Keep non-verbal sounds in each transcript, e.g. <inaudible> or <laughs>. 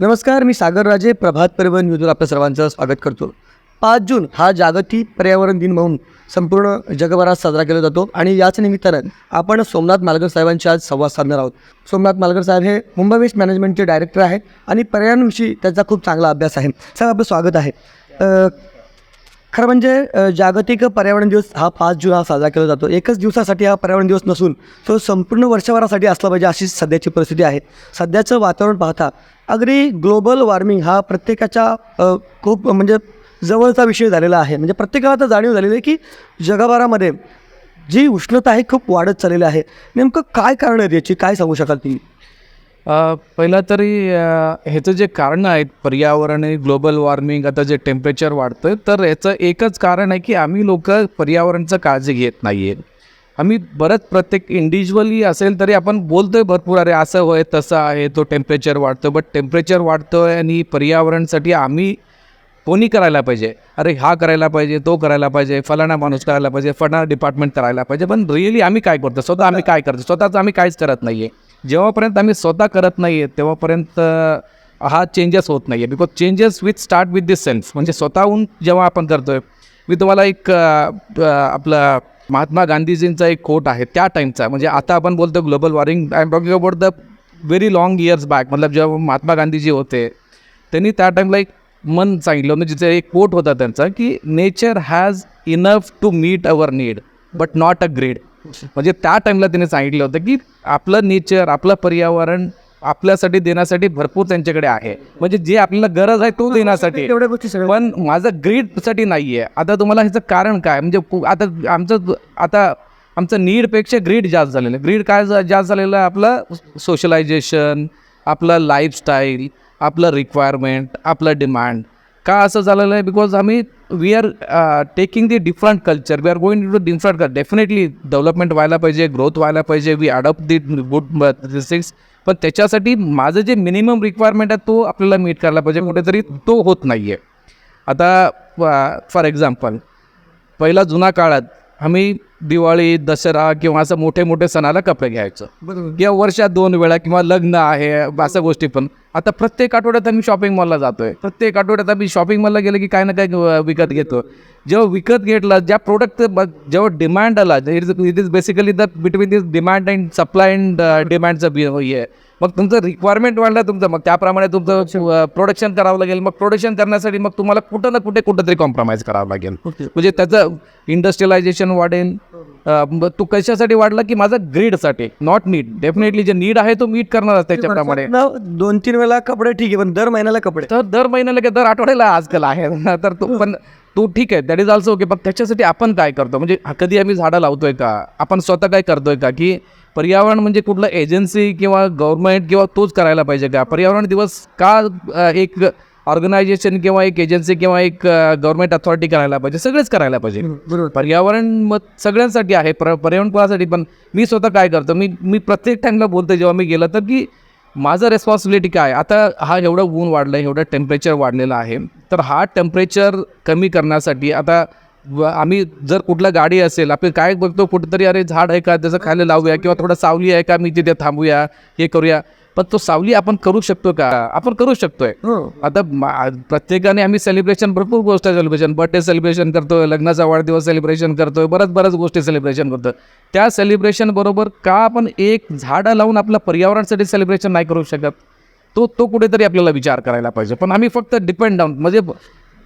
नमस्कार मी सागर राजे प्रभात परिवहन न्यूजवर आपल्या सर्वांचं स्वागत करतो. पाच जून हा जागतिक पर्यावरण दिन म्हणून संपूर्ण जगभरात साजरा केला जातो आणि याच निमित्तानं आपण सोमनाथ मालगर साहेबांशी आज संवाद साधणार आहोत. सोमनाथ मालगर साहेब हे मुंबई वेस्ट मॅनेजमेंटचे डायरेक्टर आहेत आणि पर्यावरणविषयी त्यांचा खूप चांगला अभ्यास आहे. साहेब आपलं स्वागत आहे. खरं म्हणजे जागतिक पर्यावरण दिवस हा पाच जून हा साजरा केला जातो. एकच दिवसासाठी हा पर्यावरण दिवस नसून तो संपूर्ण वर्षभरासाठी असला पाहिजे अशी सध्याची परिस्थिती आहे. सध्याचं वातावरण पाहता अगदी ग्लोबल वॉर्मिंग हा प्रत्येकाच्या खूप म्हणजे जवळचा विषय झालेला आहे. म्हणजे प्रत्येकाला आता जाणीव झालेली आहे की जगभरामध्ये जी उष्णता आहे खूप वाढत चाललेली आहे. नेमकं काय कारण आहेत याची? काय सांगू शकाल तुम्ही? पहिला तरी ह्याचं जे कारणं आहेत पर्यावरण आणि ग्लोबल वॉर्मिंग आता जे टेम्परेचर वाढतं तर याचं एकच कारण आहे की आम्ही लोक पर्यावरणचं काळजी घेत नाही आहे आम्ही बरंच प्रत्येक इंडिव्हिज्युअली असेल तरी आपण बोलतोय भरपूर अरे असं होय तसं आहे तो टेम्परेचर वाढतो बट टेम्परेचर वाढतोय आणि पर्यावरणसाठी आम्ही कोणी करायला पाहिजे? अरे हा करायला पाहिजे तो करायला पाहिजे फलाना माणूस करायला पाहिजे फलाना डिपार्टमेंट करायला पाहिजे. पण रिअली आम्ही काय करतो? स्वतः आम्ही काय करतो? स्वतःच आम्ही काहीच करत नाही आहे जेव्हापर्यंत आम्ही स्वतः करत नाही आहे तेव्हापर्यंत हा चेंजेस होत नाही आहे because changes with start with this self म्हणजे स्वतःहून जेव्हा आपण करतोय मी तुम्हाला एक आपलं महात्मा गांधीजींचा एक कोट आहे त्या टाईमचा म्हणजे आता आपण बोलतो global warming I'm talking about the very long years back मतलब जेव्हा महात्मा गांधीजी होते त्यांनी त्या टाईमला एक मन सांगितलं. म्हणजे जिथे एक कोट होता त्यांचा की nature has enough to meet our need but not a greed म्हणजे त्या टाईमला त्यांनी सांगितलं होतं की आपलं नेचर आपलं पर्यावरण आपल्यासाठी देण्यासाठी भरपूर त्यांच्याकडे आहे. म्हणजे जे आपल्याला गरज आहे तो देण्यासाठी. एवढ्या गोष्टी सगळ्या पण माझं ग्रीडसाठी नाही आहे आता तुम्हाला ह्याचं कारण काय? म्हणजे कु- आता आमचं आता आमचं नीडपेक्षा ग्रीड जास्त झालेलं आहे. ग्रीड काय जा- जास्त झालेलं आहे? आपलं सोशलायझेशन आपलं लाईफस्टाईल आपलं रिक्वायरमेंट आपलं डिमांड का असं झालेलं आहे? बिकॉज आम्ही we are taking the different culture we are going to different culture definitely development व्हायला पाहिजे ग्रोथ व्हायला पाहिजे. We adopt the good things पण त्याच्यासाठी माझं जे मिनिमम रिक्वायरमेंट आहे तो आपल्याला मीट करायला पाहिजे. कुठेतरी तो होत नाही आहे आता फॉर एक्झाम्पल पहिला जुना काळात आम्ही दिवाळी दसरा किंवा असं मोठे मोठे सणाला कपडे घ्यायचो. किंवा वर्षात दोन वेळा किंवा लग्न आहे अशा गोष्टी पण. आता प्रत्येक आठवड्यात आम्ही शॉपिंग मॉलला जातोय. प्रत्येक आठवड्यात आम्ही शॉपिंग मॉलला गेलं की काय ना काय विकत घेतो. जेव्हा विकत घेतला ज्या प्रोडक्ट जेव्हा डिमांड आला it is basically the between this demand and supply and डिमांडचं बी हे. आहे. मग तुमचं रिक्वायरमेंट वाढलं तुमचं मग त्याप्रमाणे तुमचं प्रोडक्शन करावं लागेल. मग प्रोडक्शन करण्यासाठी मग तुम्हाला कुठं ना कुठे कुठंतरी कॉम्प्रोमाइज करावं लागेल. म्हणजे त्याचं इंडस्ट्रियलायझेशन वाढेल. मग तू कशासाठी वाढला की माझा ग्रीडसाठी? नॉट नीड डेफिनेटली जे नीड आहे तो मीट करणार त्याच्याप्रमाणे. दोन तीन वेळा कपडे ठीक आहे पण दर महिन्याला कपडे. तर दर महिन्याला दर आठवड्याला आजकाल आहे. <laughs> तर तो पण तो ठीक आहे. दॅट इज ऑल्सो ओके पण त्याच्यासाठी आपण काय करतो? म्हणजे कधी आम्ही झाडं लावतोय का? आपण स्वतः काय करतोय का? की पर्यावरण म्हणजे कुठलं एजन्सी किंवा गव्हर्नमेंट किंवा तोच करायला पाहिजे का? पर्यावरण दिवस का एक ऑर्गनायझेशन किंवा एक एजन्सी किंवा एक गव्हर्नमेंट अथॉरिटी करायला पाहिजे सगळेच करायला पाहिजे. बरोबर. पर्यावरण मग सगळ्यांसाठी आहे पर पर्यावरण कोणासाठी पण मी स्वतः काय करतो मी मी प्रत्येक टाईमला बोलतो जेव्हा मी गेलं तर की माझं रेस्पॉन्सिबिलिटी काय? आता हा एवढं ऊन वाढलं आहे एवढं टेम्परेचर वाढलेलं आहे तर हा टेम्परेचर कमी करण्यासाठी आता आम्ही जर कुठलं गाडी असेल आपण काय बघतो कुठेतरी अरे झाड आहे का त्याचं खाली लावूया किंवा थोडं सावली आहे का मी तिथे थांबूया हे करूया. पण तो सावली आपण करू शकतो का? आपण करू शकतोय. हो. आता प्रत्येकाने आम्ही सेलिब्रेशन भरपूर गोष्ट सेलिब्रेशन बर्थडे सेलिब्रेशन करतोय लग्नाचा वाढदिवस सेलिब्रेशन करतोय बऱ्याच बऱ्याच गोष्टी सेलिब्रेशन करतोय. त्या सेलिब्रेशन बरोबर का आपण एक झाडं लावून आपल्या पर्यावरणासाठी सेलिब्रेशन नाही करू शकत? तो तो कुठेतरी आपल्याला विचार करायला पाहिजे. पण आम्ही फक्त डिपेंड डाऊन म्हणजे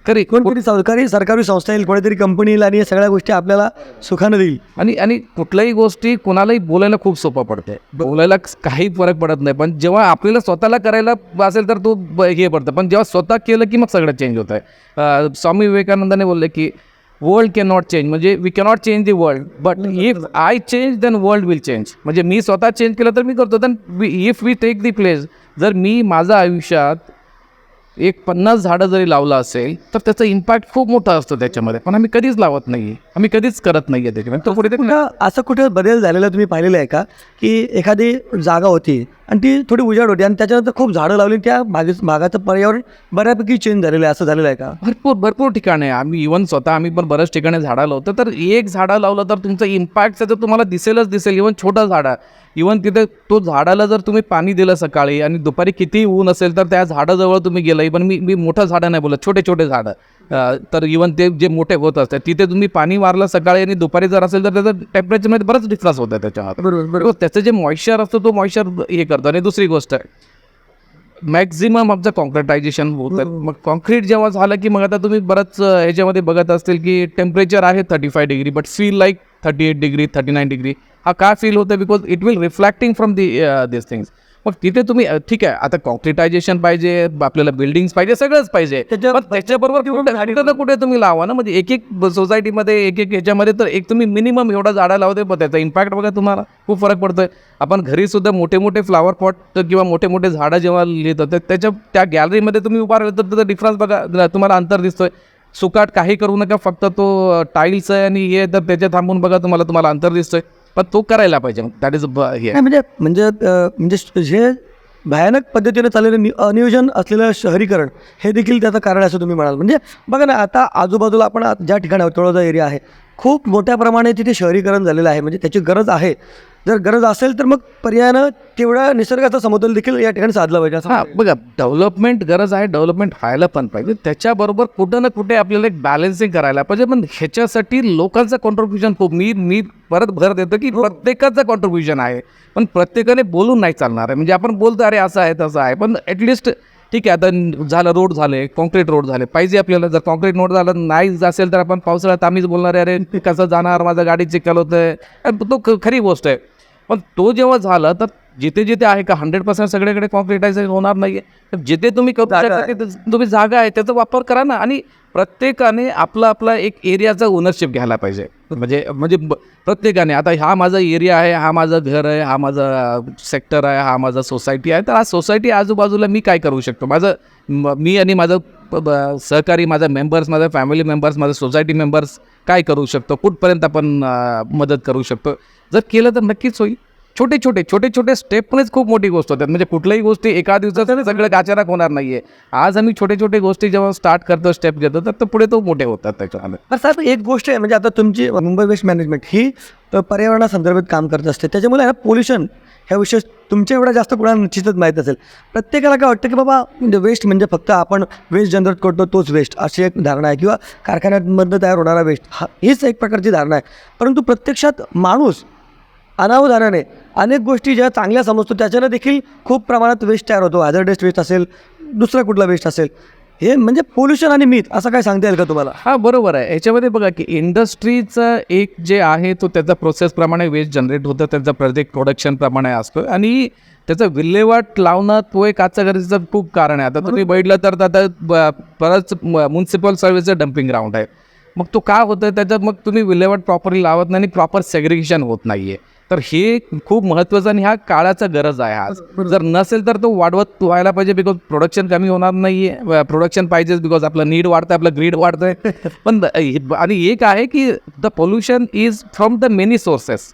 खरी. कोणतरी सरकारी सरकारी संस्था येईल कोणीतरी कंपनी येईल आणि या सगळ्या गोष्टी आपल्याला सुखानं देईल. आणि आणि कुठल्याही गोष्टी कोणालाही बोलायला खूप सोपं पडते. बोलायला काही फरक पडत नाही. पण जेव्हा आपल्याला स्वतःला करायला असेल तर तो हे पडतं. पण जेव्हा स्वतः केलं की मग सगळं चेंज होतं आहे स्वामी विवेकानंदाने बोलले की वर्ल्ड कॅन नॉट चेंज म्हणजे we cannot change the world but if I change then world will change म्हणजे मी स्वतः चेंज केलं तर मी करतो. Then if we take the place जर मी माझ्या आयुष्यात एक पन्नास झाडं जरी लावलं असेल तर त्याचा इम्पॅक्ट खूप मोठा असतो त्याच्यामध्ये. पण आम्ही कधीच लावत नाही आम्ही कधीच करत नाही आहे त्याच्यामध्ये तो पुढे कुठं असं कुठं बदल झालेला तुम्ही पाहिलेलं आहे का? की एखादी जागा होती आणि ती थोडी उजाड होती आणि त्याच्यानंतर खूप झाडं लावली त्या भागी भागाचं पर्यावरण बऱ्यापैकी चेंज झालेलं आहे. असं झालेलं आहे का? भरपूर भरपूर ठिकाणे आहे. आम्ही इव्हन स्वतः आम्ही पण बऱ्याच ठिकाणी झाडं लावतो. तर एक झाडं लावलं तर तुमचं इम्पॅक्ट त्याचं तुम्हाला दिसेलच दिसेल. इव्हन छोटा झाड इव्हन तिथे तो झाडाला जर तुम्ही पाणी दिलं सकाळी आणि दुपारी किती ऊन असेल तर त्या झाडाजवळ तुम्ही गेलं इव्हन मी मी मोठं झाडं नाही बोलत. छोटे छोटे झाडं. तर इव्हन ते जे मोठे होत असतात तिथे तुम्ही पाणी मारलं सकाळी आणि दुपारी जर असेल तर त्याचं टेम्परेचरमध्ये बरंच डिफरन्स होतं त्याच्यामध्ये बरोबर बरोबर. त्याचं जे मॉइश्चर असतं तो मॉइश्चर हे करतो. आणि दुसरी गोष्ट आहे मॅक्झिमम आमचं कॉन्क्रिटायझेशन होतं मग कॉन्क्रीट जेव्हा झालं की मग आता तुम्ही बरंच ह्याच्यामध्ये बघत असतील की टेम्परेचर आहे thirty five degree but feel like thirty eight degree thirty nine degree हा का फील होतं because it will reflecting from the this things मग तिथे तुम्ही ठीक आहे आता कॉन्क्रिटायझेशन पाहिजे आपल्याला बिल्डिंग्स पाहिजे सगळंच पाहिजे. त्याच्याबरोबर कुठे तुम्ही लावा ना. म्हणजे एक एक सोसायटीमध्ये एक एक ह्याच्यामध्ये तर एक तुम्ही मिनिमम एवढा झाडं लावते पण त्याचा इम्पॅक्ट बघा तुम्हाला. खूप फरक पडतोय. आपण घरी सुद्धा मोठे मोठे फ्लावर पॉट किंवा मोठे मोठे झाडं जेव्हा लिहितो तर त्याच्या त्या गॅलरीमध्ये तुम्ही उभा राहिलं तर त्याचा डिफरन्स बघा तुम्हाला अंतर दिसतोय. सुकाट काही करू नका फक्त तो टाईल्स आहे आणि हे तर त्याच्या थांबून बघा तुम्हाला तुम्हाला अंतर दिसतोय. पण तो करायला पाहिजे. दॅट इज हे. नाही म्हणजे म्हणजे अं, म्हणजे जे भयानक पद्धतीने चाललेलं नि अनियोजन असलेलं शहरीकरण हे देखील त्याचं कारण आहे असं तुम्ही म्हणाल. म्हणजे बघा ना आता आजूबाजूला आपण आत- ज्या ठिकाणी तळोजा एरिया आहे खूप मोठ्या प्रमाणे तिथे शहरीकरण झालेलं आहे. म्हणजे त्याची गरज आहे. जर गरज असेल तर मग पर्यायानं तेवढा निसर्गाचा समतोल देखील या ठिकाणी साधला पाहिजे असं हां बघा डेव्हलपमेंट गरज आहे डेव्हलपमेंट व्हायला पण पाहिजे. त्याच्याबरोबर कुठं ना कुठे आपल्याला एक बॅलन्सिंग करायला पाहिजे. पण ह्याच्यासाठी लोकांचं कॉन्ट्रीब्युशन खूप मी मी परत भर देतो की प्रत्येकाचं कॉन्ट्रीब्युशन आहे. पण प्रत्येकाने बोलून नाही चालणार आहे. म्हणजे आपण बोलतो अरे असं आहे तसं आहे. पण ॲटलिस्ट ठीक आहे आता झालं रोड झाले कॉन्क्रीट रोड झाले. पाहिजे आपल्याला जर कॉन्क्रीट रोड झालं नाही असेल तर आपण पावसाळ्यात आम्हीच बोलणार आहे अरे कसं जाणार? माझं गाडी चिखल होतं तो खरी गोष्ट आहे. पण तो जेव्हा झाला तर जिथे जिथे आहे का हंड्रेड पर्सेंट सगळीकडे कॉन्क्रिटायझेशन होणार नाही आहे जिथे तुम्ही तुम्ही जागा आहे त्याचा वापर करा ना. आणि प्रत्येकाने आपला आपला एक एरियाचा ओनरशिप घ्यायला पाहिजे. म्हणजे म्हणजे प्रत्येकाने. आता हा माझा एरिया आहे हा माझं घर आहे हा माझा सेक्टर आहे हा माझा सोसायटी आहे. तर हा सोसायटी आजूबाजूला मी काय करू शकतो? माझं म- आणि माझं सहकारी माझा मेंबर्स माझा फॅमिली मेंबर्स माझा सोसायटी मेंबर्स काय करू शकतो? कुठपर्यंत आपण मदत करू शकतो? जर केलं तर नक्कीच होईल. छोटे छोटे छोटे छोटे स्टेपनेच खूप मोठी गोष्ट होतात म्हणजे कुठल्याही गोष्टी एका दिवसात सगळं गाचाराक होणार नाहीये. आज आम्ही छोटे छोटे गोष्टी जेव्हा स्टार्ट करतो स्टेप घेतो तर पुढे तो मोठे होतात त्याच्यामध्ये. एक गोष्ट आहे म्हणजे आता तुमची मुंबई वेस्ट मॅनेजमेंट ही पर्यावरणासंदर्भात काम करत असते. त्याच्यामुळे ना पोल्युशन ह्या विषय तुमच्या एवढा जास्त कुणाला निश्चितच माहीत असेल. प्रत्येकाला काय वाटतं की बाबा म्हणजे वेस्ट म्हणजे फक्त आपण वेस्ट जनरेट करतो तोच वेस्ट अशी एक धारणा आहे. किंवा कारखान्यांमधनं तयार होणारा वेस्ट हा हीच एक प्रकारची धारणा आहे. परंतु प्रत्यक्षात माणूस अनावधानाने अनेक गोष्टी ज्या चांगल्या समजतो त्याच्यानं देखील खूप प्रमाणात वेस्ट तयार होतो. हॅझर्डेस्ट वेस्ट असेल दुसरा कुठला वेस्ट असेल. हे म्हणजे पोल्युशन आणि मीथ असं काय सांगता येईल का तुम्हाला? हा बरोबर आहे. याच्यामध्ये बघा की इंडस्ट्रीचं एक जे आहे तो त्याचा प्रोसेसप्रमाणे वेस्ट जनरेट होतं. त्याचा प्रत्येक प्रोडक्शनप्रमाणे असतो. आणि त्याचं विल्हेवाट लावणं तो एक आजच्या गरजेचं खूप कारण आहे. आता तुम्ही बघितलं तर आता बरंच म्युन्सिपल सर्व्हिसचं डम्पिंग ग्राउंड आहे. मग तो का होतं त्याच्यात मग तुम्ही विल्हेवाट प्रॉपरली लावत नाही आणि प्रॉपर सेग्रिगेशन होत नाही आहे तर हे खूप महत्त्वाचं आणि ह्या काळाचा गरज आहे आज. जर नसेल तर तो वाढवत व्हायला पाहिजे बिकॉज प्रोडक्शन कमी होणार नाही आहे प्रोडक्शन पाहिजेच बिकॉज आपलं नीड वाढतं आपलं ग्रीड वाढतंय. <laughs> पण आणि एक आहे की the pollution is from the many sources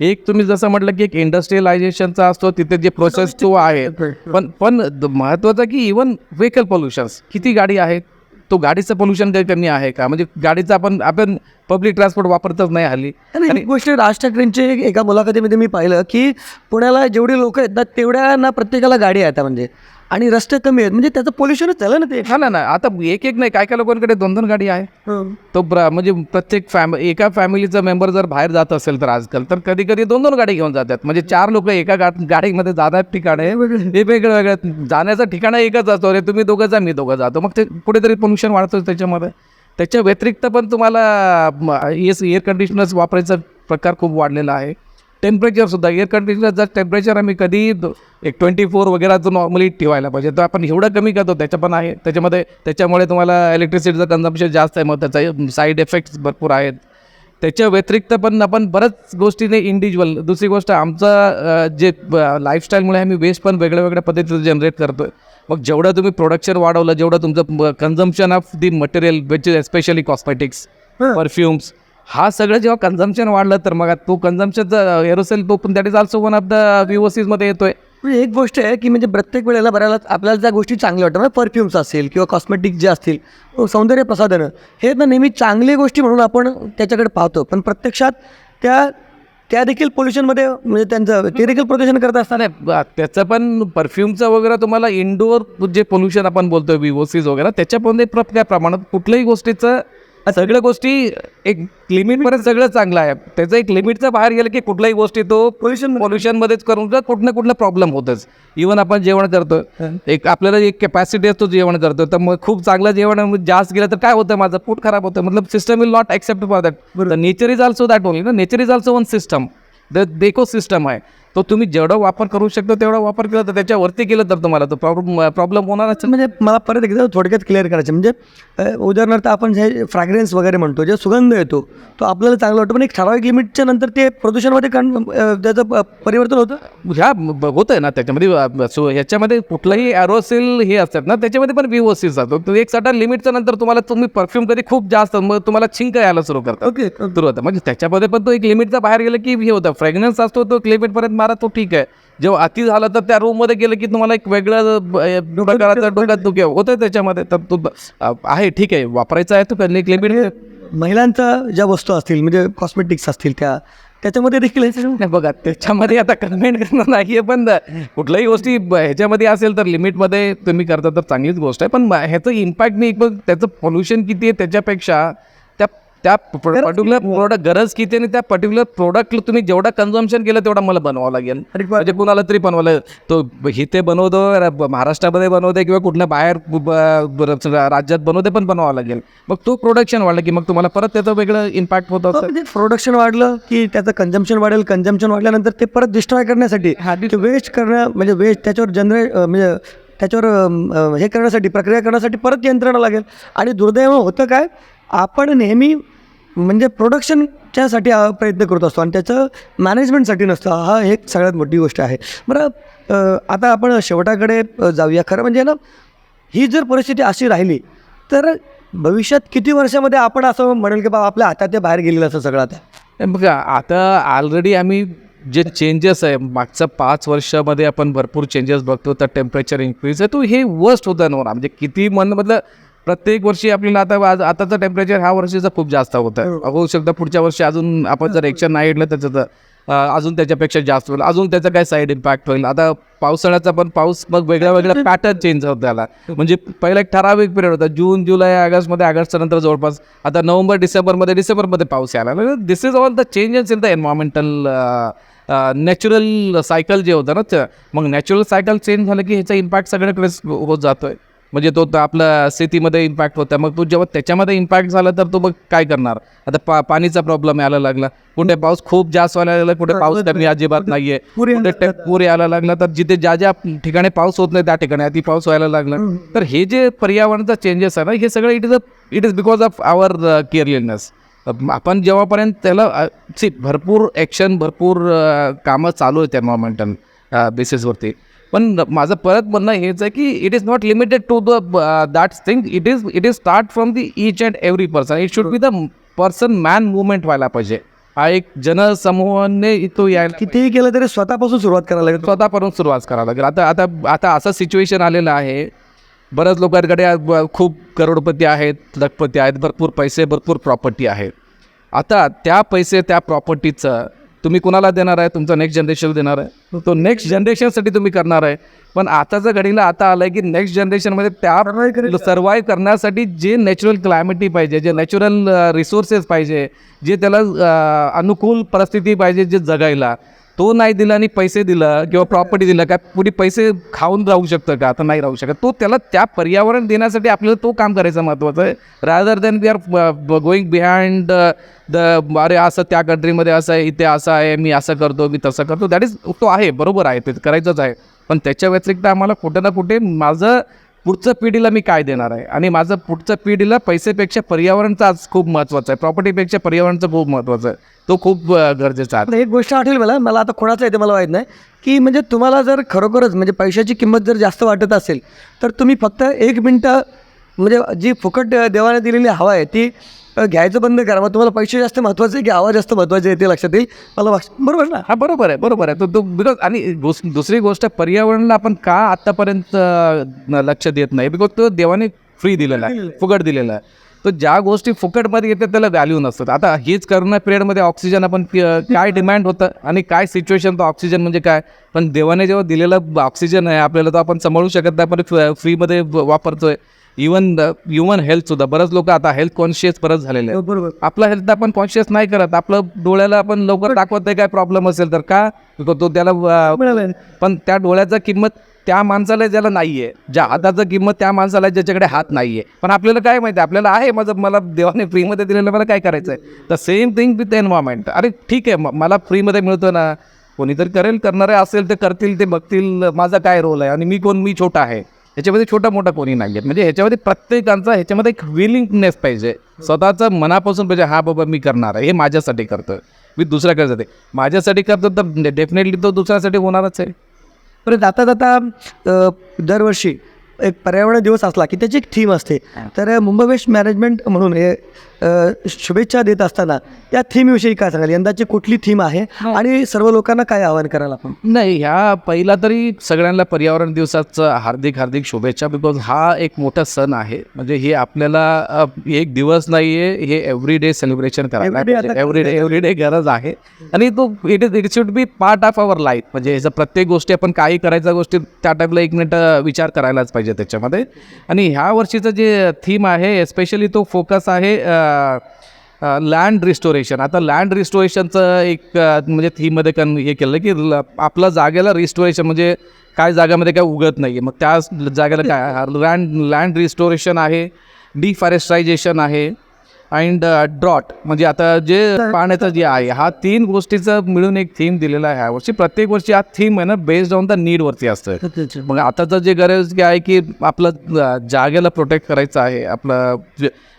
एक तुम्ही जसं म्हटलं की एक इंडस्ट्रियलायझेशनचा असतो तिथे जे प्रोसेस तो आहे. <laughs> पण पण महत्त्वाचं की इवन व्हेकल पोल्युशन्स किती गाडी आहेत? तो गाडीचं पोल्युशन काही कमी आहे का? म्हणजे गाडीचं आपण आपण पब्लिक ट्रान्सपोर्ट वापरतच नाही हल्ली. आणि गोष्ट राज ठाकरेंचे एक- मुलाखतीमध्ये मी पाहिलं की पुण्याला जेवढे लोक आहेत ना तेवढ्या प्रत्येकाला गाडी आहे आता म्हणजे. आणि रस्ते कमी आहेत. म्हणजे त्याचं पोल्युशनच झालं ना ते. हा ना ना. आता एक एक नाही काय काय लोकांकडे दोन दोन गाडी आहे. तो प्र म्हणजे प्रत्येक फॅम एका फॅमिलीचा मेंबर जर बाहेर जात असेल तर आजकाल तर कधी कधी दोन दोन गाडी घेऊन जातात. म्हणजे चार लोक एका गा गाडीमध्ये जातात ठिकाणे. हे वेगळं. वेगळं जाण्याचं ठिकाण एकच असतो. रे तुम्ही दोघं जा मी दोघं जातो. मग ते कुठेतरी पोल्युशन वाढतोच त्याच्यामध्ये. त्याच्या व्यतिरिक्त पण तुम्हाला एस एअर कंडिशनर्स वापरायचा प्रकार खूप वाढलेला आहे. टेम्परेचरसुद्धा एअर कंडिशनरचं टेम्परेचर आम्ही कधी एक ट्वेंटी फोर वगैरेचं नॉर्मली ठेवायला पाहिजे. तर आपण एवढं कमी करतो त्याचं पण आहे त्याच्यामध्ये त्याच्यामुळे तुम्हाला इलेक्ट्रिसिटीचं कन्झम्पन जास्त आहे. मग त्याचा साईड इफेक्ट्स भरपूर आहेत. त्याच्या व्यतिरिक्त पण आपण बऱ्याच गोष्टीने इंडिव्हिज्युअल दुसरी गोष्ट आमचं जे लाईफस्टाईलमुळे आम्ही वेस्ट पण वेगळ्या वेगळ्या पद्धतीचं जनरेट करतो. मग जेवढं तुम्ही प्रोडक्शन वाढवलं जेवढं तुमचं consumption of the material which is especially cosmetics. Perfumes हा सगळं जेव्हा कन्झम्पशन वाढलं तर मग तो कन्झम्पशनचा एरोसेल तो पण that is also one of the मध्ये येतोय. एक गोष्ट आहे की म्हणजे प्रत्येक वेळेला बऱ्याला आपल्याला ज्या गोष्टी चांगल्या वाटतात म्हणजे परफ्युम्स असतील किंवा कॉस्मेटिक जे असतील अ, सौंदर्य प्रसाधनं हे ना नेहमी चांगली गोष्टी म्हणून आपण त्याच्याकडे पाहतो. पण प्रत्यक्षात त्या त्या देखील पोल्युशनमध्ये म्हणजे त्यांचं ते देखील प्रदूषण करत ब- त्याचं पण परफ्युमचं वगैरे तुम्हाला इंडोअर जे पोल्युशन आपण बोलतोय विवोसीज वगैरे त्याच्यामध्ये प्र- त्या प्रमाणात कुठल्याही गोष्टीचं सगळ्या गोष्टी एक लिमिटपर्यंत सगळं चांगलं आहे. त्याचं एक लिमिटचं बाहेर गेलं की कुठल्याही गोष्टी तो Pollution पोल्युशनमध्येच करून कुठं ना कुठला प्रॉब्लेम होतच. इवन आपण जेवण करतो एक आपल्याला एक कॅपॅसिटी असतो जेवण करतो तर मग खूप चांगलं जेवण जास्त गेलं तर काय होतं माझं? पोट खराब होतं. मतलब system will not accept for that nature is also that only ना nature is also one system the देखो सिस्टम आहे. तो तुम्ही जेवढा वापर करू शकतो तेवढा वापर केला तर त्याच्यावरती केलं तर तुम्हाला तो प्रॉब्लेम प्रॉब्लेम होणारच म्हणजे मला परत एकदा थोडक्यात क्लिअर करायचं म्हणजे उदाहरणार्थ आपण जे फ्रॅग्रन्स वगैरे म्हणतो जे सुगंध येतो तो आपल्याला चांगला वाटतो पण एक ठराविक लिमिटच्या नंतर ते प्रदूषणामध्ये कण त्याचं परिवर्तन होतं? ह्या होत आहे ना त्याच्यामध्ये सो ह्याच्यामध्ये कुठलंही ॲरोसिल हे असतात ना त्याच्यामध्ये पण विवोसिस जातो. तो एक सटन लिमिटच्या नंतर तुम्हाला तुम्ही परफ्यूम कधी खूप जास्त मग तुम्हाला छिंक यायला सुरू करतात. ओके सुरू होतं म्हणजे त्याच्यामध्ये पण तो एक लिमिटचा बाहेर गेलं की हे होतं. फ्रेग्रन्स असतो तो लिमिटपर्यंत मारा तो ठीक आहे. जेव्हा अति झालं तर त्या रूममध्ये गेलं की तुम्हाला एक वेगळं प्रकारचा डोक्यात दुखे होतं त्याच्यामध्ये. तर तो आहे ठीक आहे. वापरायचा आहे तो लिमिट महिलांचा ज्या वस्तू असतील म्हणजे कॉस्मेटिक्स असतील त्या त्याच्यामध्ये देखील बघा त्याच्यामध्ये आता कन्व्हेंट करणं नाही आहे पण कुठल्याही गोष्टी ह्याच्यामध्ये असेल तर लिमिटमध्ये तुम्ही करता तर चांगलीच गोष्ट आहे. पण ह्याचं इम्पॅक्ट नाही त्याचं पोल्युशन किती आहे त्याच्यापेक्षा त्या पर्टिक्युलर प्रोडक्ट गरज किती आणि त्या पर्टिक्युलर प्रोडक्ट तुम्ही जेवढा कन्झम्पन केलं तेवढा मला बनवावं लागेल. म्हणजे कुणाला तरी बनवायला तो इथे बनवतो महाराष्ट्रामध्ये बनवते किंवा कुठल्या बाहेर राज्यात बनवते पण बनवावं लागेल. मग तो प्रोडक्शन वाढलं की मग तुम्हाला परत त्याचं वेगळं इम्पॅक्ट होत हो, प्रोडक्शन वाढलं की त्याचं कन्झम्पन वाढेल कन्झम्पन वाढल्यानंतर ते परत डिस्ट्रॉय करण्यासाठी वेस्ट करणं म्हणजे वेस्ट त्याच्यावर जनरेट म्हणजे त्याच्यावर हे करण्यासाठी प्रक्रिया करण्यासाठी परत यंत्रणा लागेल. आणि दुर्दैव होतं काय? आपण नेहमी म्हणजे प्रोडक्शनच्यासाठी प्रयत्न करत असतो आणि त्याचं मॅनेजमेंटसाठी नसतं. हा एक सगळ्यात मोठी गोष्ट आहे. बरं आता आपण शेवटाकडे जाऊया. खरं म्हणजे ना ही जर परिस्थिती अशी राहिली तर भविष्यात किती वर्षामध्ये आपण असं म्हणेल की बाबा आपल्या हातात ते बाहेर गेलेलं असं सगळं आता? बघा आता ऑलरेडी आम्ही जे चेंजेस आहे मागचं पाच वर्षामध्ये आपण भरपूर चेंजेस बघतो तर टेम्परेचर इन्क्रीज आहे. तो हे वर्स्ट होतं ना म्हणजे किती मन मतलब प्रत्येक वर्षी आपल्याला आता आज- आताचं टेम्परेचर ह्या वर्षीचं खूप जास्त होतं होऊ शकतं पुढच्या वर्षी अजून आपण जर ॲक्शन नाही घेतलं त्याचं तर अजून त्याच्यापेक्षा जास्त होईल. अजून त्याचा काय साईड इम्पॅक्ट होईल? आता पावसाळ्याचा पण पाऊस मग वेगळ्या वेगळ्या पॅटर्न चेंज होत त्याला. म्हणजे पहिला एक ठराविक पिरियड होता. जून जुलै ऑगस्टमध्ये ऑगस्टच्या नंतर जवळपास. आता नोव्हेंबर डिसेंबरमध्ये डिसेंबरमध्ये पाऊस यायला this is all the changes in the environmental natural cycle जे होतं ना मग नॅचरल सायकल चेंज झालं की ह्याचा इम्पॅक्ट सगळ्याकडेच होत जातोय. म्हणजे तो आपला शेतीमध्ये इम्पॅक्ट होता. मग तो जेव्हा त्याच्यामध्ये इम्पॅक्ट झाला तर तो मग काय करणार? आता पा पाणीचा प्रॉब्लेम यायला लागला. कुठे पाऊस खूप जास्त व्हायला लागला कुठे पाऊस कमी अजिबात नाहीये. पूर कुठे पूर यायला लागला तर जिथे ज्या ज्या ठिकाणी पाऊस होत नाही त्या ठिकाणी अति पाऊस व्हायला लागला. तर हे जे पर्यावरणाचा चेंजेस आहे ना हे सगळं it is a it is because of our carelessness आपण जेव्हापर्यंत त्याला सी भरपूर ॲक्शन भरपूर कामं चालू आहेत एन्व्हायरमेंटल बेसिसवरती पण माझं परत म्हणणं हेच आहे की it is not limited to the that thing it is it is start from the each and every person it should be the person man movement व्हायला पाहिजे. हा एक जनसमूहाने तो यायला कितीही केलं तरी स्वतःपासून सुरुवात करायला लागेल. स्वतःपासून सुरुवात करावं लागेल. आता आता आता असं सिच्युएशन आलेलं आहे. बऱ्याच लोकांकडे खूप करोडपती आहेत लखपती आहेत भरपूर पैसे भरपूर प्रॉपर्टी आहेत. आता त्या पैसे त्या प्रॉपर्टीचं तुम्ही कुणाला देणार आहे? तुमचं नेक्स्ट जनरेशन देणार आहे. तो नेक्स्ट जनरेशनसाठी तुम्ही करणार आहे. पण आताचं घडीला आता आलं आहे की नेक्स्ट जनरेशनमध्ये त्या सर्वाईव्ह करण्यासाठी जे नॅचरल क्लायमेटी पाहिजे जे नॅचरल रिसोर्सेस पाहिजे जे त्याला अनुकूल परिस्थिती पाहिजे जे जगायला तो नाही दिला आणि पैसे दिलं किंवा प्रॉपर्टी दिलं काय पुढे पैसे खाऊन राहू शकतं का? आता नाही राहू शकत. तो त्याला त्या पर्यावरण देण्यासाठी आपल्याला तो काम करायचं महत्त्वाचं आहे. Rather than we are going behind the अरे असं त्या कंट्रीमध्ये असं आहे इथे असं आहे मी असं करतो मी तसं करतो. दॅट इज तो आहे बरोबर आहे ते करायचंच आहे. पण त्याच्या व्यतिरिक्त आम्हाला कुठे ना कुठे माझं पुढच्या पिढीला मी काय देणार आहे? आणि माझं पुढच्या पिढीला पैसेपेक्षा पर्यावरणचं आज खूप महत्त्वाचं आहे. प्रॉपर्टीपेक्षा पर्यावरणचं खूप महत्त्वाचं आहे. तो खूप गरजेचा आहे. आता एक गोष्ट आठवेल मला. मला आता कोणाचं आहे ते मला माहीत नाही. की म्हणजे तुम्हाला जर खरोखरच म्हणजे पैशाची किंमत जर जास्त वाटत असेल तर तुम्ही फक्त एक मिनटं म्हणजे जी फुकट देवाने दिलेली हवा आहे ती घ्यायचं बंद करा. मग तुम्हाला पैसे जास्त महत्त्वाचे आहे की आवाज जास्त महत्त्वाचे आहे ते लक्षात येईल? मला बरोबर ना? हा बरोबर आहे बरोबर आहे. तो तो बिकॉज आणि दुस- दुसरी गोष्ट पर्यावरणाला आपण का आतापर्यंत अं, लक्ष देत नाही? बिकॉज तो देवाने फ्री दिलेला आहे फुकट दिलेला आहे. तर ज्या गोष्टी फुकटमध्ये येतात त्याला व्हॅल्यू नसतात. आता हीच करोना पिरियडमध्ये ऑक्सिजन आपण काय डिमांड होतं आणि काय सिच्युएशन तो ऑक्सिजन म्हणजे काय? पण देवाने जेव्हा दिलेलं ऑक्सिजन आहे आपल्याला तो आपण सांभाळू शकत नाही आपण फ्री- फ्रीमध्ये वापरतोय. इवन ह्युमन हेल्थसुद्धा बरंच लोक आता हेल्थ कॉन्शियस परत झालेले आहेत. बरोबर. आपला हेल्थ आपण कॉन्शियस नाही करत. आपलं डोळ्याला आपण लवकर दाखवत नाही काय प्रॉब्लेम असेल तर का? तो तो त्याला अं, पण त्या डोळ्याचा किंमत त्या माणसाला ज्याला नाही आहे ज्या हाताचा किंमत त्या माणसाला आहे ज्याच्याकडे हात नाही आहे पण आपल्याला काय माहिती? आहे आपल्याला आहे माझं मला देवाने फ्रीमध्ये दिलेलं मला काय करायचं आहे the same thing with environment अरे ठीक आहे. म- मला फ्रीमध्ये मिळतो ना. कोणीतरी करेल करणारे असेल ते करतील ते बघतील. माझा काय रोल आहे? आणि मी कोण? मी छोटा आहे. ह्याच्यामध्ये छोटा मोठा कोणी नाही आहे. म्हणजे ह्याच्यामध्ये प्रत्येकांचा ह्याच्यामध्ये एक विलिंगनेस पाहिजे. स्वतःचं मनापासून पाहिजे हा बाबा मी करणार आहे. हे माझ्यासाठी करतो मी दुसऱ्याकडे माझ्यासाठी करतो तर डेफिनेटली तो दुसऱ्यासाठी होणारच आहे. बरं जाता जाता दरवर्षी एक पर्यावरण दिवस असला की त्याची एक थीम असते. तर मुंबई वेस्ट मॅनेजमेंट म्हणून हे शुभेच्छा देत असताना त्या थीमविषयी काय सांगाल? यंदाची कुठली थीम आहे आणि सर्व लोकांना काय आवाहन कराल आपण? नाही ह्या पहिला तरी सगळ्यांना पर्यावरण दिवसाचं हार्दिक हार्दिक शुभेच्छा बिकॉज हा एक मोठा सण आहे. म्हणजे हे आपल्याला एक दिवस नाही आहे हे एव्हरी डे सेलिब्रेशन करायला एव्हरी एव्हरी डे गरज आहे. आणि तो it is it should be part of our life म्हणजे ह्याचं प्रत्येक गोष्टी आपण काही करायच्या गोष्टी त्या टाईपला एक मिनिट विचार करायलाच पाहिजे त्याच्यामध्ये. आणि ह्या वर्षीचं जे थीम आहे एस्पेशली तो फोकस आहे लँड रिस्टोरेशन आता लँड रिस्टोरेशनचं एक म्हणजे थीममध्ये कन हे केलं की ल- आपलं जागेला रिस्टोरेशन म्हणजे काय जागामध्ये काय उगत नाही आहे मग त्या जागेला काय लँड लँड रिस्टोरेशन आहे डिफॉरेस्टायझेशन आहे अँड ड्रॉट म्हणजे आता जे पाण्याचं जे आहे हा तीन गोष्टीचं मिळून एक थीम दिलेला आहे ह्या वर्षी. प्रत्येक वर्षी हा थीम आहे ना बेस्ड ऑन द नीडवरती असतं मग आताचं जे गरज काय आहे की आपलं जागेला प्रोटेक्ट करायचं आहे. आपलं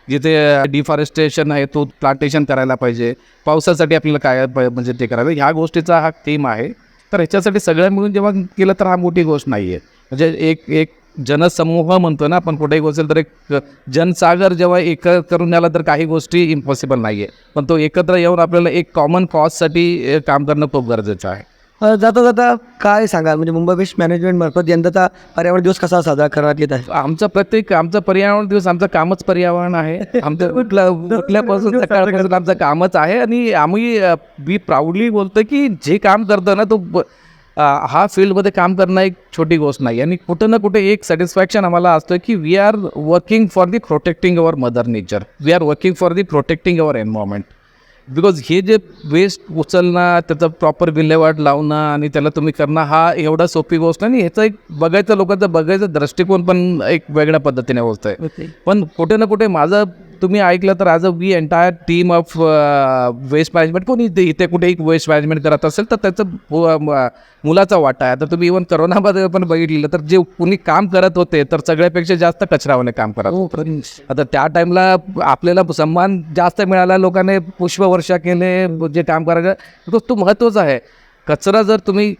जिथे डिफॉरेस्टेशन आहे तो प्लांटेशन करायला पाहिजे. पावसासाठी आपल्याला काय म्हणजे ते करायला ह्या गोष्टीचा हा थीम आहे. तर ह्याच्यासाठी सगळं मिळून जेव्हा केलं तर हा मोठी गोष्ट नाही आहे म्हणजे एक एक जनसमूह म्हणतो ना आपण कुठेही असेल तर एक जनसागर जेव्हा एक करून आला तर काही गोष्टी इम्पॉसिबल नाही आहे पण तो एकत्र येऊन आपल्याला एक कॉमन कॉजसाठी काम करणं खूप गरजेचं आहे. जाता जाता काय सांगाल? म्हणजे मुंबई वेस्ट मॅनेजमेंट मार्फत यंदाचा पर्यावरण दिवस कसा साजरा करण्यात येत आहे? आमचं प्रत्येक आमचं पर्यावरण दिवस आमचं कामच पर्यावरण आहे. आमचं <laughs> कुठलं कुठल्यापासून सकाळपासून आमचं कामच आहे. आणि आम्ही बी प्राऊडली बोलतो की जे काम करतो ना तो हा फील्डमध्ये काम करणं एक छोटी गोष्ट नाही. आणि कुठं ना कुठे एक सॅटिस्फॅक्शन आम्हाला असतं की we are working for the protecting our mother nature we are working for the protecting our environment because हे जे वेस्ट उचलणं त्याचं प्रॉपर विल्हेवाट लावणं आणि त्याला तुम्ही करणं हा एवढा सोपी गोष्ट नाही. आणि ह्याचं एक बघायचं लोकांचं बघायचं दृष्टिकोन पण एक वेगळ्या पद्धतीने होत आहे पण कुठे ना कुठे माझं तुम्ही ऐकलं तर as a we entire team of waste management कोणी इथे इथे कुठे एक वेस्ट मॅनेजमेंट करत असेल तर त्याचं मुलाचा वाटा आहे. आता तुम्ही इव्हन करोनामध्ये पण बघितलेलं तर जे कुणी काम करत होते तर सगळ्यापेक्षा जास्त कचरावाने काम करत होते. आता त्या टाईमला आपल्याला सन्मान जास्त मिळाला लोकांनी पुष्पवर्षा केले जे काम करायचं तो तो महत्त्वाचा आहे. कचरा जर तुम्ही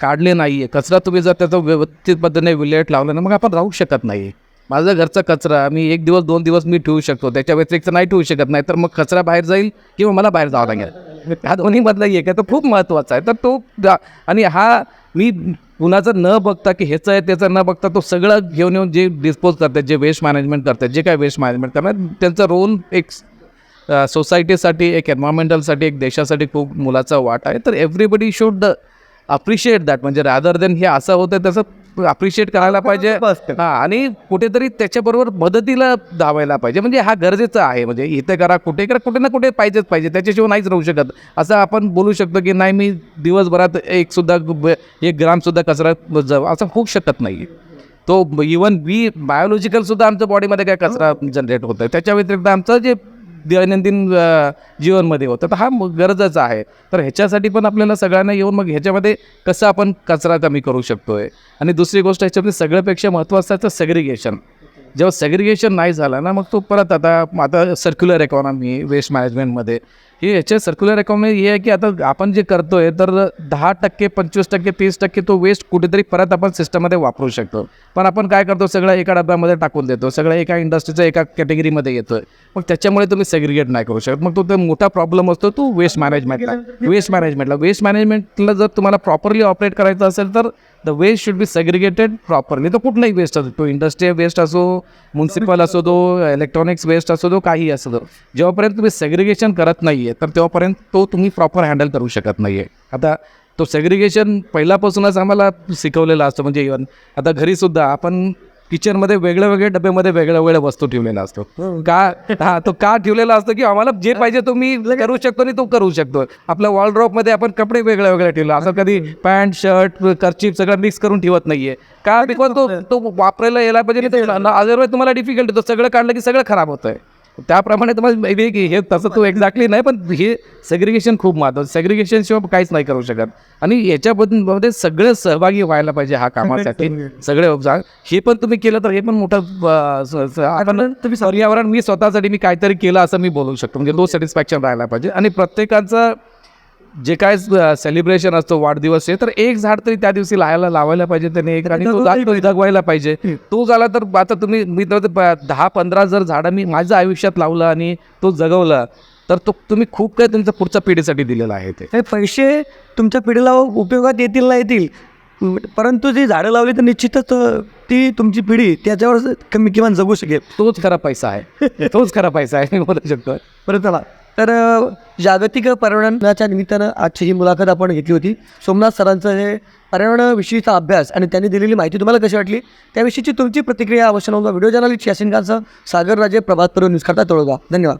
काढले नाही आहे कचरा तुम्ही जर त्याचा व्यवस्थित पद्धतीने विल्हेवाट लावला ना मग आपण राहू शकत नाही माझा घरचा कचरा मी एक दिवस दोन दिवस मी ठेवू शकतो. त्याच्या व्यतिरिक्त नाही ठेवू शकत. नाही तर मग कचरा बाहेर जाईल किंवा मला बाहेर जावं लागेल. त्या दोन्हीमधला एक आहे तो खूप महत्त्वाचा आहे. तर तो आणि हा मी कुणाचं न बघता की ह्याचं आहे त्याचं न बघता तो सगळं घेऊन येऊन जे डिस्पोज करतात जे वेस्ट मॅनेजमेंट करतात जे काय वेस्ट मॅनेजमेंट करतात त्यांचा रोल एक सोसायटीसाठी एक एन्व्हायरमेंटलसाठी एक देशासाठी खूप मुलाचा वाट आहे. तर एव्हरीबडी शुड अप्रिशिएट दॅट म्हणजे रादर देन हे असं होतं त्याचं अप्रिशिएट करायला पाहिजे. हां आणि कुठेतरी त्याच्याबरोबर मदतीला धावायला पाहिजे. म्हणजे हा गरजेचं आहे. म्हणजे इथे करा कुठे करा कुठे ना कुठे पाहिजेच पाहिजे. त्याच्याशिवाय नाहीच राहू शकत. असं आपण बोलू शकतो की नाही मी दिवसभरात एक सुद्धा एक ग्रामसुद्धा कचरा ज- असं होऊ शकत नाही. तो इवन बी बायोलॉजिकलसुद्धा आमच्या बॉडीमध्ये काय कचरा जनरेट होतं त्याच्या व्यतिरिक्त आमचं जे दैनंदिन जीवनमध्ये होतं. तर हा गरजेचा आहे. तर ह्याच्यासाठी पण आपल्याला सगळ्यांना येऊन मग ह्याच्यामध्ये कसं आपण कचरा कमी करू शकतो आहे आणि दुसरी गोष्ट ह्याच्यामध्ये सगळ्यापेक्षा महत्त्वाचं आहे तर सेग्रिगेशन जेव्हा सेग्रिगेशन नाही झालं ना मग तो परत आता आता सर्क्युलर इकॉनॉमी वेस्ट मॅनेजमेंटमध्ये हे याच्या सर्क्युलर इकॉनॉमी हे आहे की आता आपण जे करतोय तर दहा टक्के पंचवीस टक्के तीस टक्के तो वेस्ट कुठेतरी परत आपण सिस्टममध्ये वापरू शकतो. पण आपण काय करतो सगळं एका डब्यामध्ये टाकून देतो सगळं एका इंडस्ट्रीचं एका कॅटेगरीमध्ये येतोय. मग त्याच्यामुळे तुम्ही सेग्रिगेट नाही करू शकत. मग तो ते मोठा प्रॉब्लेम असतो तो वेस्ट मॅनेजमेंटला वेस्ट मॅनेजमेंटला वेस्ट मॅनेजमेंटला जर तुम्हाला प्रॉपरली ऑपरेट करायचं असेल तर the waste should be segregated properly तो कुठलाही वेस्ट असतो तो इंडस्ट्रियल वेस्ट असो म्युन्सिपल असो तो इलेक्ट्रॉनिक्स वेस्ट असो तो काही असो जेव्हापर्यंत तुम्ही सेग्रिगेशन करत नाही आहे तर तेव्हापर्यंत तो तुम्ही प्रॉपर हँडल करू शकत नाही आहे आता तो सेग्रिगेशन पहिल्यापासूनच आम्हाला शिकवलेला असतो. म्हणजे इवन आता घरीसुद्धा आपण किचनमध्ये वेगळ्या वेगळ्या डब्यामध्ये वेगळ्या वेगळ्या वस्तू ठेवलेला असतो. का हा तो का ठेवलेला असतो की आम्हाला जे पाहिजे तो मी करू शकतो आणि तो करू शकतो. आपल्या वॉलड्रॉपमध्ये आपण कपडे वेगळ्या वेगळ्या ठेवले. असं कधी पॅन्ट शर्ट कर्चिप सगळं मिक्स करून ठेवत नाहीये. का? बिकॉज तो तो वापरायला यायला पाहिजे. अदरवाईज तुम्हाला डिफिकल्ट तो सगळं काढलं की सगळं खराब होतंय. त्याप्रमाणे तुम्हाला की हे तसं तो एक्झॅक्टली नाही पण हे सेग्रिगेशन खूप महत्त्वाचं सेग्रिगेशन शिवाय काहीच नाही करू शकत. आणि याच्याबद्दल सगळे सहभागी व्हायला पाहिजे हा कामासाठी. सगळे हे पण तुम्ही केलं तर हे पण मोठं तुम्ही पर्यावरण मी स्वतःसाठी मी काहीतरी केलं असं मी बोलू शकतो. म्हणजे तो सॅटिस्फॅक्शन राहायला पाहिजे. आणि प्रत्येकाचं जे काय सेलिब्रेशन असतो वाढदिवस आहे तर एक झाड तरी त्या दिवशी लावायला लावायला पाहिजे त्याने एक आणि तो झाड जगवायला पाहिजे. तो झाला तर आता तुम्ही मी तर दहा पंधरा जर झाडं मी माझ्या आयुष्यात लावलं आणि तो जगवला तर तो तुम्ही खूप काही तुमच्या पुढच्या पिढीसाठी दिलेला आहे ते. हे पैसे तुमच्या पिढीला उपयोगात येतील ना येतील. परंतु जी झाडं लावली तर निश्चितच ती तुमची पिढी त्याच्यावर कमी किमान जगू शकेल. तोच खरा पैसा आहे. <laughs> तोच खरा पैसा आहे मी बोलू शकतो. बरं चला. तर जागतिक पर्यावरणाच्या निमित्तानं आजची ही मुलाखत आपण घेतली होती सोमनाथ सरांचं हे पर्यावरणाविषयीचा अभ्यास आणि त्यांनी दिलेली माहिती तुम्हाला कशी वाटली त्याविषयीची तुमची प्रतिक्रिया अवश्य नोंदवा. व्हिडिओ जर्नलिस्ट यासिन खानसह सागर राजे प्रभात पर्व न्यूज करता तळोगा धन्यवाद.